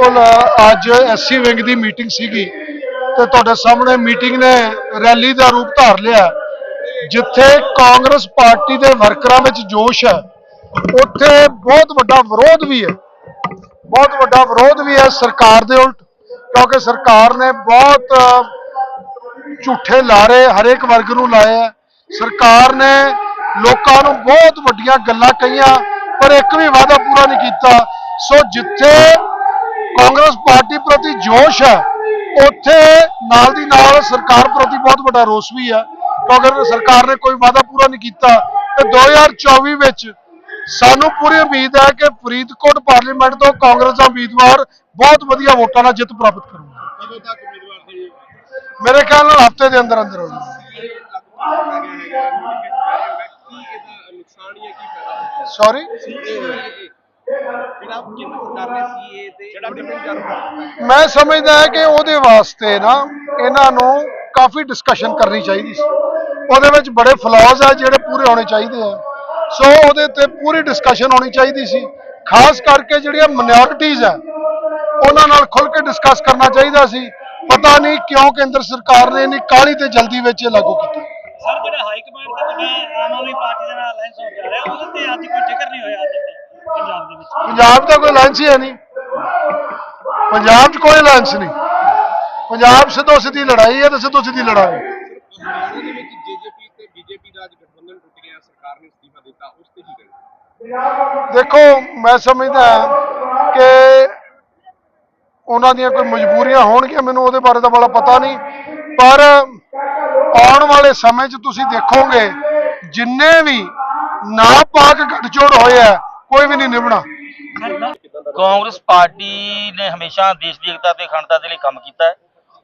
ਬਿਲਕੁਲ ਅੱਜ SC wing ਦੀ meeting ਸੀਗੀ ਤੇ ਤੁਹਾਡੇ ਸਾਹਮਣੇ ਮੀਟਿੰਗ ਨੇ ਰੈਲੀ ਦਾ ਰੂਪ ਧਾਰ ਲਿਆ। ਜਿੱਥੇ ਕਾਂਗਰਸ ਪਾਰਟੀ ਦੇ ਵਰਕਰਾਂ ਵਿੱਚ ਜੋਸ਼ ਹੈ, ਉੱਥੇ ਬਹੁਤ ਵੱਡਾ ਵਿਰੋਧ ਵੀ ਹੈ। ਬਹੁਤ ਵੱਡਾ ਵਿਰੋਧ ਵੀ ਹੈ ਸਰਕਾਰ ਦੇ ਉਲਟ, ਕਿਉਂਕਿ ਸਰਕਾਰ ਨੇ ਬਹੁਤ ਝੂਠੇ ਲਾਰੇ ਹਰੇਕ ਵਰਗ ਨੂੰ ਲਾਏ ਹੈ। ਸਰਕਾਰ ਨੇ ਲੋਕਾਂ ਨੂੰ ਬਹੁਤ ਵੱਡੀਆਂ ਗੱਲਾਂ ਕਹੀਆਂ, ਪਰ ਇੱਕ ਵੀ ਵਾਅਦਾ ਪੂਰਾ ਨਹੀਂ ਕੀਤਾ। ਸੋ ਜਿੱਥੇ ਕਾਂਗਰਸ ਪਾਰਟੀ ਪ੍ਰਤੀ ਜੋਸ਼ ਹੈ ਉੱਥੇ ਨਾਲ ਦੀ ਨਾਲ ਸਰਕਾਰ ਪ੍ਰਤੀ ਬਹੁਤ ਵੱਡਾ ਰੋਸ ਵੀ ਹੈ। ਕਿਉਂਕਿ ਸਰਕਾਰ ਨੇ ਕੋਈ ਵਾਅਦਾ ਪੂਰਾ ਨਹੀਂ ਕੀਤਾ ਤੇ 2024 ਵਿੱਚ ਸਾਨੂੰ ਪੂਰੀ ਉਮੀਦ ਹੈ ਕਿ ਫਰੀਦਕੋਟ ਪਾਰਲੀਮੈਂਟ ਤੋਂ ਕਾਂਗਰਸ ਦਾ ਉਮੀਦਵਾਰ ਬਹੁਤ ਵਧੀਆ ਵੋਟਾਂ ਨਾਲ ਜਿੱਤ ਪ੍ਰਾਪਤ ਕਰੂਗਾ। ਕਦੋਂ ਤੱਕ ਉਮੀਦਵਾਰ ਦੇ ਮੇਰੇ ਖਿਆਲ ਨਾਲ ਹਫ਼ਤੇ ਦੇ ਅੰਦਰ ਅੰਦਰ ਹੋ ਜਾਊਗਾ ਸੌਰੀ ਜਿਹੜਾ ਕੇਂਦਰ ਸਰਕਾਰ ਨੇ ਸੀਏ ਤੇ ਜਿਹੜਾ ਡਿਫਰੈਂਟ ਜਾਰੀ ਕੀਤਾ ਮੈਂ ਸਮਝਦਾ ਹਾਂ ਕਿ ਉਹਦੇ ਵਾਸਤੇ ਨਾ ਇਹਨਾਂ ਨੂੰ ਕਾਫੀ ਡਿਸਕਸ਼ਨ ਕਰਨੀ ਚਾਹੀਦੀ ਸੀ। ਉਹਦੇ ਵਿੱਚ ਬੜੇ ਫਲॉज ਆ ਜਿਹੜੇ ਪੂਰੇ ਹੋਣੇ ਚਾਹੀਦੇ ਆ। ਸੋ ਉਹਦੇ ਤੇ ਪੂਰੀ ਡਿਸਕਸ਼ਨ ਹੋਣੀ ਚਾਹੀਦੀ ਸੀ। ਖਾਸ ਕਰਕੇ ਜਿਹੜੀਆਂ ਮਿਨੋਰਿਟੀਜ਼ ਆ ਉਹਨਾਂ ਨਾਲ ਖੁੱਲ ਕੇ ਡਿਸਕਸ ਕਰਨਾ ਚਾਹੀਦਾ ਸੀ। ਪਤਾ ਨਹੀਂ ਕਿਉਂ ਕੇਂਦਰ ਸਰਕਾਰ ਨੇ ਇੰਨੀ ਕਾਹਲੀ ਤੇ ਜਲਦੀ ਵਿੱਚ ਇਹ ਲਾਗੂ ਕੀਤਾ। ਸਰ ਜਿਹੜਾ ਹਾਈ ਕਮਾਂਡ ਤੇ ਤੁਹਾਡਾ ਆਮ ਆਦਮੀ ਪਾਰਟੀ ਦੇ ਨਾਲ ਅਲਾਈਅੰਸ ਹੋ ਜਾ ਰਿਹਾ ਉਹਦੇ ਤੇ ਅੱਜ ਕੋਈ ਜ਼ਿਕਰ ਨਹੀਂ ਹੋਇਆ ਅੱਜ ਤੱਕ। ਪੰਜਾਬ ਦੇ ਵਿੱਚ। ਪੰਜਾਬ ਦਾ ਕੋਈ ਲਾਂਚ ਹੀ ਹੈ ਨਹੀਂ। ਪੰਜਾਬ 'ਚ ਕੋਈ ਲਾਂਚ ਨਹੀਂ। ਪੰਜਾਬ ਸਿੱਧੋ ਸਿੱਧੀ ਲੜਾਈ ਹੈ ਤੇ ਸਿੱਧੋ ਸਿੱਧੀ ਲੜਾਈ ਹਰਿਆਣਾ ਦੇ ਵਿੱਚ ਜੇਜੇਪੀ ਤੇ ਬੀਜੇਪੀ ਦਾ ਅੱਜ ਗਠਬੰਧਨ ਟੁੱਟ ਗਿਆ ਸਰਕਾਰ ਨੇ ਅਸਤੀਫਾ ਦਿੱਤਾ ਉਸ ਤੇ ਕੀ ਕਹਿਣਾ? ਦੇਖੋ ਮੈਂ ਸਮਝਦਾ ਕਿ ਉਹਨਾਂ ਦੀਆਂ ਕੋਈ ਮਜਬੂਰੀਆਂ ਹੋਣਗੀਆਂ ਮੈਨੂੰ ਉਹਦੇ ਬਾਰੇ ਤਾਂ ਬੜਾ ਪਤਾ ਨਹੀਂ। ਪਰ ਆਉਣ ਵਾਲੇ ਸਮੇਂ 'ਚ ਤੁਸੀਂ ਦੇਖੋਗੇ ਜਿੰਨੇ ਵੀ ਨਾਪਾਕ ਗੱਠਜੋੜ ਹੋਏ ਆ ਕੋਈ ਵੀ ਨਹੀਂ ਨਿਭਣਾ। ਕਾਂਗਰਸ ਪਾਰਟੀ ਨੇ ਹਮੇਸ਼ਾ ਦੇਸ਼ ਦੀ ਏਕਤਾ ਤੇ ਅਖੰਡਤਾ ਦੇ ਲਈ ਕੰਮ ਕੀਤਾ ਹੈ।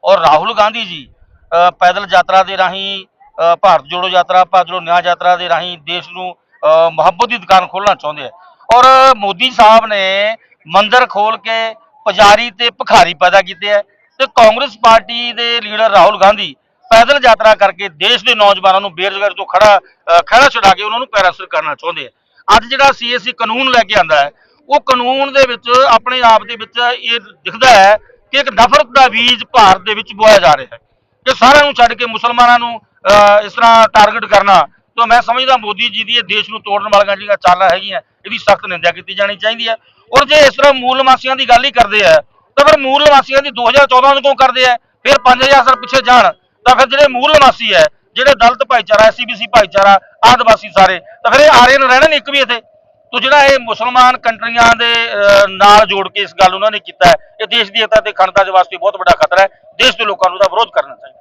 ਔਰ ਰਾਹੁਲ ਗਾਂਧੀ ਜੀ ਅ, ਪੈਦਲ ਯਾਤਰਾ ਦੇ ਰਾਹੀਂ ਅ, ਭਾਰਤ ਜੋੜੋ ਯਾਤਰਾ ਭਾਰਤ ਜੋੜੋ ਨਿਆਂ ਯਾਤਰਾ ਦੇ ਰਾਹੀਂ ਦੇਸ਼ ਨੂੰ ਅ, ਮੁਹੱਬਤ ਦੀ ਦੁਕਾਨ ਖੋਲਣਾ ਚਾਹੁੰਦੇ ਆ। ਔਰ ਮੋਦੀ ਸਾਹਿਬ ਨੇ ਮੰਦਰ ਖੋਲ ਕੇ ਪੁਜਾਰੀ ਤੇ ਭਿਖਾਰੀ ਪੈਦਾ ਕੀਤੇ ਹੈ ਤੇ ਕਾਂਗਰਸ ਪਾਰਟੀ ਦੇ ਲੀਡਰ ਰਾਹੁਲ ਗਾਂਧੀ ਪੈਦਲ ਯਾਤਰਾ ਕਰਕੇ ਦੇਸ਼ ਦੇ ਨੌਜਵਾਨਾਂ ਨੂੰ ਬੇਰੁਜ਼ਗਾਰੀ ਤੋਂ ਖੜਾ ਖੜਾ ਛੁਡਾ ਕੇ ਉਹਨਾਂ ਨੂੰ ਪੈਰਾਸਰ ਕਰਨਾ ਚਾਹੁੰਦੇ ਆ। ਅੱਜ ਜਿਹੜਾ ਸੀਐਸਸੀ ਕਾਨੂੰਨ ਲੈ ਕੇ ਆਂਦਾ ਹੈ ਉਹ ਕਾਨੂੰਨ ਦੇ ਵਿੱਚ ਆਪਣੇ ਆਪ ਦੇ ਵਿੱਚ ਇਹ ਦਿਖਦਾ ਹੈ ਕਿ ਇੱਕ ਨਫ਼ਰਤ ਦਾ ਬੀਜ ਭਾਰਤ ਦੇ ਵਿੱਚ ਬੋਇਆ ਜਾ ਰਿਹਾ ਹੈ। ਕਿ ਸਾਰਿਆਂ ਨੂੰ ਛੱਡ ਕੇ ਮੁਸਲਮਾਨਾਂ ਨੂੰ ਅਹ, ਇਸ ਤਰ੍ਹਾਂ ਟਾਰਗੇਟ ਕਰਨਾ ਤਾਂ ਮੈਂ ਸਮਝਦਾ ਮੋਦੀ ਜੀ ਦੀ ਇਹ ਦੇਸ਼ ਨੂੰ ਤੋੜਨ ਵਾਲੀਆਂ ਜਿਹੜੀਆਂ ਚਾਲਾਂ ਹੈਗੀਆਂ ਇਹਦੀ ਸਖਤ ਨਿੰਦਿਆ ਕੀਤੀ ਜਾਣੀ ਚਾਹੀਦੀ ਹੈ। ਔਰ ਜੇ ਇਸ ਤਰ੍ਹਾਂ ਮੂਲ ਨਿਵਾਸੀਆਂ ਦੀ ਗੱਲ ਹੀ ਕਰਦੇ ਆ ਤਾਂ ਫਿਰ ਮੂਲ ਨਿਵਾਸੀਆਂ ਦੀ 2014 ਨੂੰ ਕਿਉਂ ਕਰਦੇ ਆ? ਫਿਰ 5000 ਸਾਲ ਪਿੱਛੇ ਜਾਣ ਤਾਂ ਫਿਰ ਜਿਹੜੇ ਮੂਲ ਨਿਵਾਸੀ ਹੈ ਜਿਹੜੇ ਦਲਤ ਭਾਈਚਾਰਾ ਐਸਸੀਬੀਸੀ ਭਾਈਚਾਰਾ ਆਦਿਵਾਸੀ ਸਾਰੇ ਤਾਂ ਫਿਰ ਇਹ ਆਰੀਅਨ ਰਹਿਣੇ ਨੇ ਇੱਕ ਵੀ ਇੱਥੇ। ਤੋ ਜਿਹੜਾ ਇਹ ਮੁਸਲਮਾਨ ਕੰਟਰੀਆਂ ਦੇ ਅਹ, ਨਾਲ ਜੋੜ ਕੇ ਇਸ ਗੱਲ ਉਹਨਾਂ ਨੇ ਕੀਤਾ ਹੈ ਇਹ ਦੇਸ਼ ਦੀ ਏਕਤਾ ਤੇ ਅਖੰਡਤਾ ਦੇ ਵਾਸਤੇ ਬਹੁਤ ਵੱਡਾ ਖਤਰਾ ਹੈ ਦੇਸ਼ ਦੇ ਲੋਕਾਂ ਨੂੰ ਦਾ ਵਿਰੋਧ ਕਰਨਾ ਚਾਹੀਦਾ।